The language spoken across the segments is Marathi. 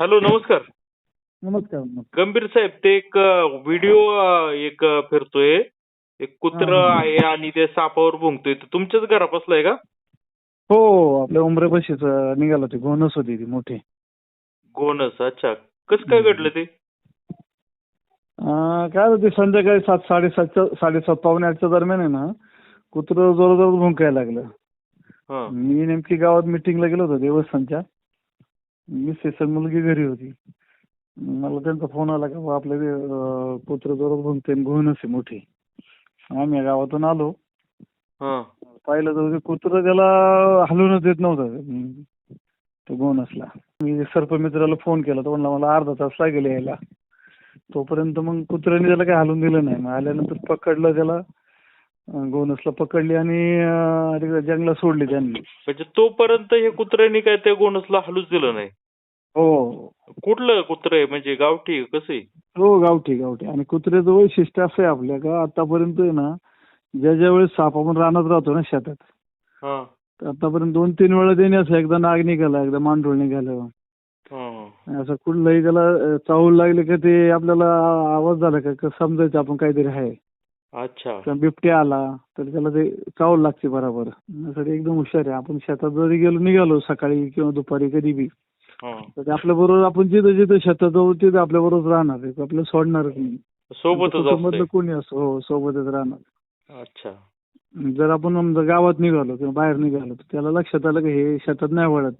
हॅलो नमस्कार. नमस्कार. गंभीर साहेब ते एक व्हिडिओ एक फिरतोय. एक कुत्र. आहे आणि ते सापावर भुंकतोय. तुमच्याच घरापासलं आहे का? हो आपल्या उमरेपाशीच निघालं ते घोणस होती ती मोठी. गोनस अच्छा. कसं काय घडलं ते? अं, काय होती संध्याकाळी सात साडेसातच्या साडेसात पावणे आठच्या दरम्यान आहे ना कुत्रं जोर जोरात भुंकायला लागलं. मी नेमकी गावात मिटिंगला गेलो होतो देवस्थानच्या. मी सेसन मुलगी घरी होती. मला त्यांचा फोन आला का बुवा आपल्या अं, कुत्रं जोरात भुंकते घोणस आहे मोठी. आम्ही या गावातून आलो. हा. पाहिलं तर कुत्रं त्याला हलवूनच देत नव्हतं. तो गोनसला मी सर्पमित्राला फोन केला. तो म्हणला मला अर्धा तास लागेल यायला. तोपर्यंत मग कुत्र्याने त्याला काही हलवून दिलं नाही. मग आल्यानंतर पकडलं त्याला. गोनसला पकडली आणि जंगलात सोडली त्यांनी. म्हणजे तोपर्यंत हे कुत्र्यानी काय त्या गोनसला हलूच दिलं नाही? हो. कुठलं कुत्र आहे? म्हणजे गावठी? कसं आहे? हो गावठी गावठी. आणि कुत्र्याचं वैशिष्ट्य असं आहे आपल्या का आतापर्यंत आहे ना ज्या ज्या वेळेस साप आपण रानात राहतो ना शेतात हा. आतापर्यंत दोन तीन वेळा त्याने असं एकदा नाग निघाला एकदा मांडूळ निघालं. असं कुठलंही त्याला अं, चावल लागले का ते आपल्याला आवाज झाला का समजायचं आपण काहीतरी आहे. अच्छा. बिबट्या आला तर त्याला ते चावल लागते बरोबर. यासाठी एकदम हुशार आहे. आपण शेतात जरी गेलो निघालो सकाळी किंवा दुपारी कधी बी हा. तर आपल्या बरोबर आपण जिथं जिथं शेतात जाऊ तिथं आपल्या बरोबर राहणार आहे. आपल्याला सोडणारच नाही. सोबतच कोणी असो हो सोबतच राहणार. अच्छा. जर आपण समजा गावात निघालो किंवा बाहेर निघालो तर त्याला लक्षात आलं की हे शेतात नाही वळत.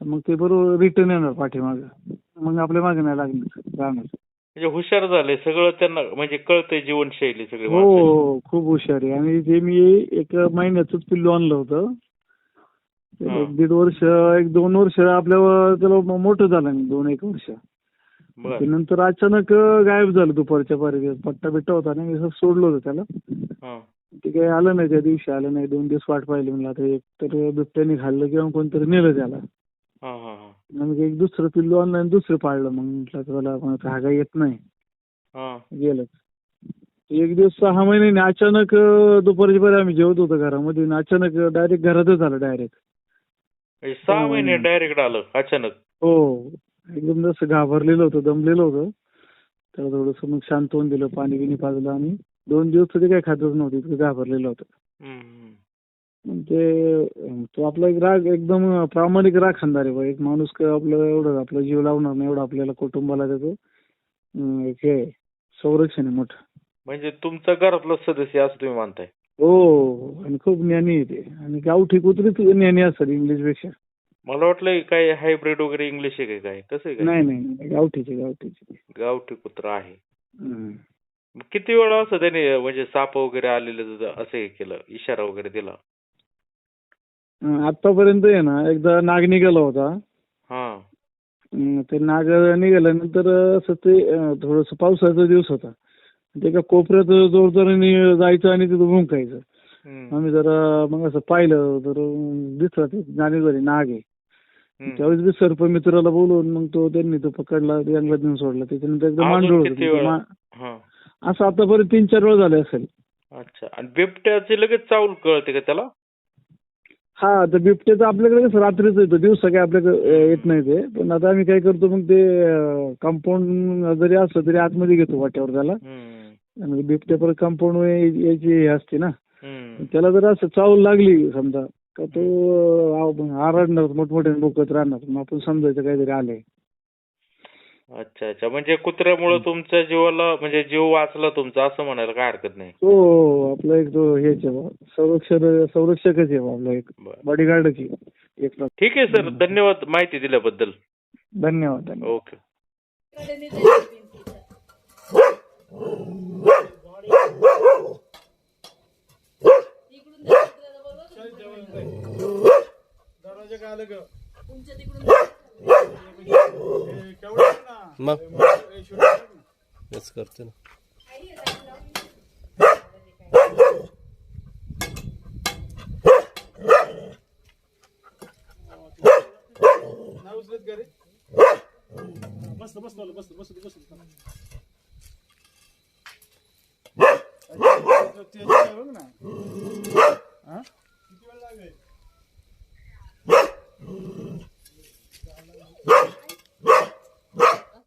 तर मग ते बरोबर रिटर्न येणार पाठीमागं. मग आपल्या मागे नाही लागणार राहणार. म्हणजे हुशार झाले सगळं त्यांना म्हणजे कळतंय जीवनशैली सगळी हो माणसाची. हो, खूप हुशार आहे. आणि ते मी एक महिन्याचंच पिल्लू आणलं होतं. हा. एक दीड वर्ष एक दोन वर्ष आपल्या त्याला म- मोठं झालं नाही दोन एक वर्ष. बर. ते नंतर अचानक गायब झालं दुपारच्या पारी पट्टा बिट्टा होता ना मी असं सोडलं होतं त्याला. हा. ते काही आलं नाही त्या दिवशी आलं नाही. दोन दिवस वाट पाहिली म्हणलं आता एक तर बिबट्याने खाल्लं किंवा कोणतरी नेलं त्याला. मग एक दुसरं पिल्लू आणि दुसरं पाळलं मग म्हटलं त्याला मग हा काही येत नाही. हा. गेलं एक दिवस सहा महिन्याने अचानक अं, दुपारच्या बरं आम्ही जेवत होतो घरामध्ये. आणि अचानक डायरेक्ट घरातच आलं डायरेक्ट म्हणजे सहा. महिने डायरेक्ट आलं अचानक. हो. एकदम जसं घाबरलेलं होतं दमलेलं होतं. त्याला थोडंसं मग शांत होऊन दिलं पाणी बिणी पाजलं आणि दोन दिवस तरी काही खातच नव्हतं इतकं घाबरलेलं होतं. हम्म, ते तो आपला एक राग एकदम प्रामाणिक राग खानदार आहे एक माणूस का आपलं एवढं आपला जीव लावणार नाही एवढं आपल्याला कुटुंबाला त्याचं अं, एक हे आहे, संरक्षण आहे मोठं. म्हणजे तुमचा घरातला सदस्य असं तुम्ही मानताय? हो आणि खूप ज्ञानी आहे ते. आणि गावठी कुत्रीच ज्ञानी असतात इंग्लिशपेक्षा मला वाटलं काय हायब्रिड वगैरे इंग्लिश आहे काय काय? कसं आहे काय? नाही नाही नाही, गावठीचे गावठीचे. गावठी कुत्र आहे. हं. मग किती वेळा असं त्याने म्हणजे साप वगैरे आलेले असं हे केलं इशारा वगैरे दिला? आतापर्यंत आहे ना एकदा नाग निघाला होता. हा. अं, ते नाग निघाल्यानंतर असं ते अं, थोडंसं पावसाचा दिवस होता. ते एका कोपऱ्यात जोरजोराने जायचं आणि तिथं भुंकायचं. हम्म, आम्ही जरा मग असं पाहिलं तर अं, दिसलं ते नाग आहे. हम्म. त्यावेळेस बी सर्प मित्राला बोलवून मग तो त्यांनी तो पकडला जंगलात नेऊन सोडला. त्याच्यानंतर एकदम अजून मांडूळ किती होतं वेळा? मा- हा. असं आतापर्यंत तीन चार वेळ झाले असेल. अच्छा. आणि बिबट्याचे लगेच चावल कळते का त्याला? हा तर बिबट्याचं आपल्याकडे कसं रात्रीच येतं दिवसा काय आपल्याकडे येत नाही ते. पण आता आम्ही काय करतो मग ते कंपाऊंड जरी असलं तरी आतमध्ये घेतो वाट्यावर त्याला. आणि बिबट्या परत कंपाऊंड याची हे असते ना. त्याला जर असं चावल लागली समजा का तो आरडणार मोठमोठ्याने बोकत राहणार मग आपण समजायचं काहीतरी आलंय. अच्छा अच्छा. म्हणजे कुत्र्यामुळे तुमच्या जीवाला म्हणजे जीव वाचला तुमचा असं म्हणायला काय हरकत नाही? तो आपला एक आहे बा, संरक्षण संरक्षकच आहे आपला एक. बॉडीगार्डच आहे एक. ठीक आहे सर. धन्यवाद माहिती दिल्याबद्दल. धन्यवाद धन्यवाद. ओके. दरवाजा काय आलं ग? हे केवढं आहे ना मग? हे करते ना. तेच करते ना नाही उचलत का रे बस